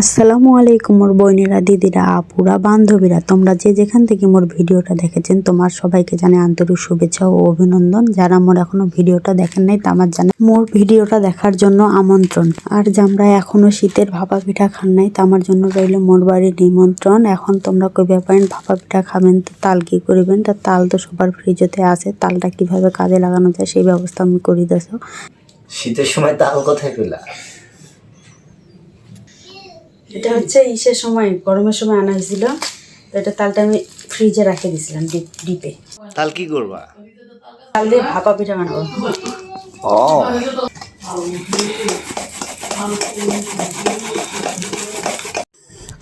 আসসালামু আলাইকুম মোর বোনেরা দিদিরা, আপুরা, বান্ধবীরা। তোমরা যে যেখান থেকে মোর ভিডিওটা দেখেছেন, তোমার সবাইকে জানে আন্তরিক শুভেচ্ছা ও অভিনন্দন। যারা মোর এখনও ভিডিওটা দেখেন নাই আমার জানে মোর ভিডিওটা দেখার জন্য আমন্ত্রণ। আর যারা এখনও শীতের ভাপা পিঠা খান নাই আমার জন্য রইল মোর বাড়ির নিমন্ত্রণ। এখন তোমরা কইবে পারেন, ভাপা পিঠা খাবেন তো তাল কি করিবেন? তা তাল তো সবার ফ্রিজতে আছে, তালটা কীভাবে কাজে লাগানো যায় সেই ব্যবস্থা আমি করি দেছো শীতের সময় তাল কোথায় পেলা এটা হচ্ছে ইসের সময় গরমের সময় আনা হয়েছিল। তো এটা তালটা আমি ফ্রিজে রাখে দিয়েছিলাম ডিপে তাল কি করবা? তাল দিয়ে ভাপা পিঠা বানাবো। ও।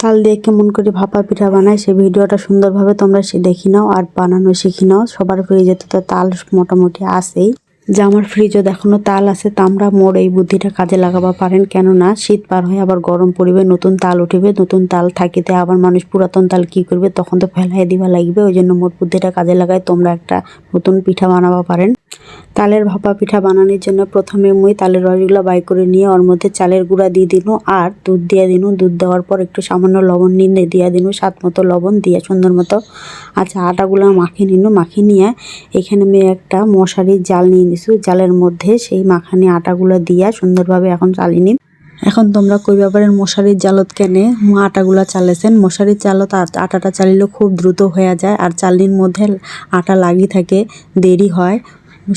তাল দিয়ে কেমন করে ভাপা পিঠা বানায় সেই ভিডিওটা সুন্দরভাবে তোমরা সে দেখি নাও আর বানানো শিখি নাও। সবার ফ্রিজে তো তাল মোটামুটি আসেই যে আমার ফ্রিজও এখনও তাল আছে, তা আমরা মোর এই বুদ্ধিটা কাজে লাগাবা পারেন। কেননা শীত পার হয়ে আবার গরম পড়িবে, নতুন তাল উঠিবে, নতুন তাল থাকিতে আবার মানুষ পুরাতন তাল কি করবে, তখন তো ফেলাই দিবা লাগবে। ওই জন্য মোট বুদ্ধিটা কাজে লাগায় তোমরা একটা নতুন পিঠা বানাবা পারেন। তালের ভাপা পিঠা বানানোর জন্য প্রথমে মুই তালের রসগুলো বাই করে নিয়ে ওর মধ্যে চালের গুঁড়া দিয়ে দিনু আর দুধ দিয়ে দিনু। দুধ দেওয়ার পর একটু সামান্য লবণ নিয়ে দিয়ে দিনু, স্বাদ মতো লবণ দিয়ে সুন্দর মতো। আচ্ছা আটাগুলো মাখিয়ে নিনু, মাখিয়ে নিয়ে এখানে আমি একটা মশারির জাল নিয়ে নিছু। জালের মধ্যে সেই মাখানি আটাগুলো দিয়া সুন্দরভাবে এখন চালিয়ে নিন। এখন তোমরা কই ব্যাপারের মশারির জালত কেনে? আটাগুলা চালেছেন মশারির চালত আটাটা চালিলে খুব দ্রুত হয়ে যায় আর চালনির মধ্যে আটা লাগি থাকে, দেরি হয়।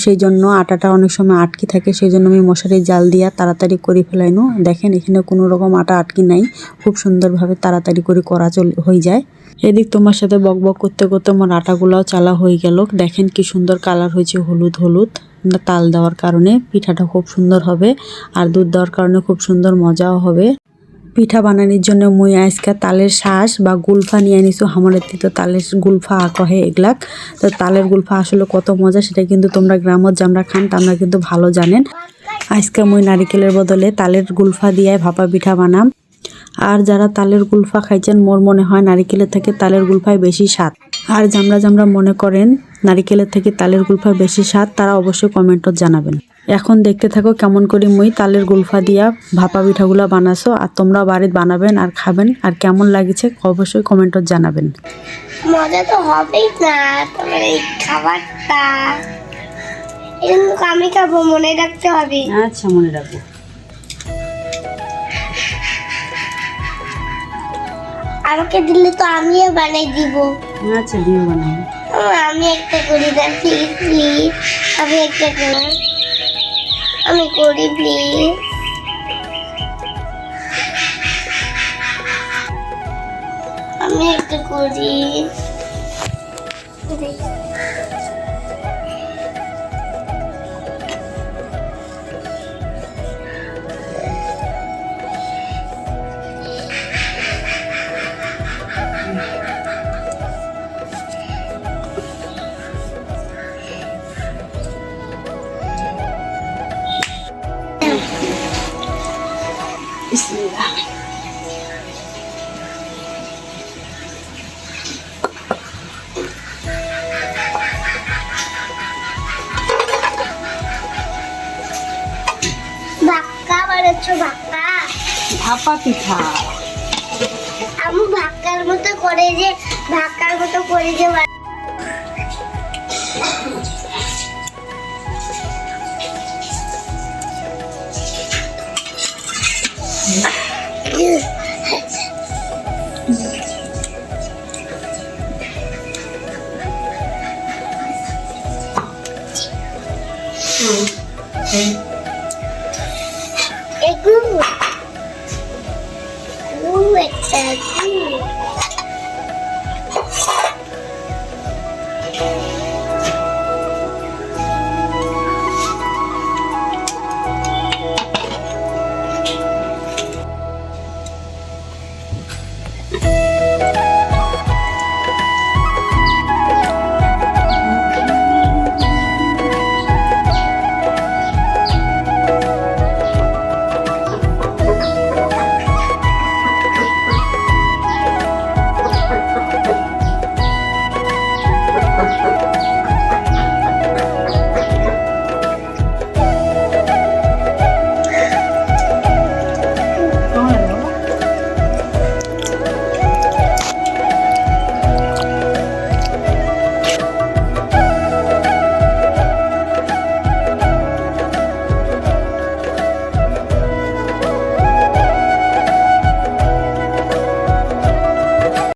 সেই জন্য আটাটা অনেক সময় আটকি থাকে সেই জন্য আমি মশারির জাল দিয়া তাড়াতাড়ি করে ফেলাইনু। দেখেন, এখানে কোনো রকম আটা আটকি নাই। খুব সুন্দরভাবে তাড়াতাড়ি করে করা চল, হয়ে যায়। এদিক তোমার সাথে বক বক করতে করতে আমার আটাগুলাও চালা হয়ে গেল। দেখেন কি সুন্দর কালার হয়েছে, হলুদ হলুদ। তাল দেওয়ার কারণে পিঠাটা খুব সুন্দর হবে, আর দুধ দেওয়ার কারণে খুব সুন্দর মজাও হবে। পিঠা বানানোর জন্য মুই আজকে তালের শ্বাস বা গুলফা নিয়ে আনিছো। আমার তো তালের গুলফা কহে এগুলাক। তো তালের গুলফা আসলে কত মজা সেটা কিন্তু তোমরা গ্রামত যামরা খান, তোমরা কিন্তু ভালো জানেন। আজকে মুই নারিকেলের বদলে তালের গুলফা দিয়ে ভাপা পিঠা বানাম। আর যারা তালের গুলফা খাইছেন, মোর মনে হয় নারিকেলের থেকে তালের গুলফায় বেশি স্বাদ। আর জামরা জামরা মনে করেন, নারিকেলের থেকে তালের গুলফা বেশি স্বাদ, তারা অবশ্যই কমেন্টত জানাবেন। এখন দেখতে থাকো কেমন করি মুই তালের গুলফা দিয়া ভাপা পিঠাগুলো বানাছো আর তোমরা বাড়িতে বানাবেন আর খাবেন আর কেমন লাগছে অবশ্যই কমেন্টত জানাবেন। মজা তো হবেই না তোমার এই খাবারটা। আমি খাব মনে রাখতে হবে। আচ্ছা মনে রাখব। আমাকে দিলে তো আমিও বানাই দিব। আচ্ছা দিয়ে বানাবো। ও, আমি একটা করি না প্লিজ প্লিজ আমি একটা করি আমি করি প্লিজ আমি একটা করি ভাপা পিঠা আমি ভাক্কার মতো করে যে ভাক্কার মতো করে যে Mm. Okay.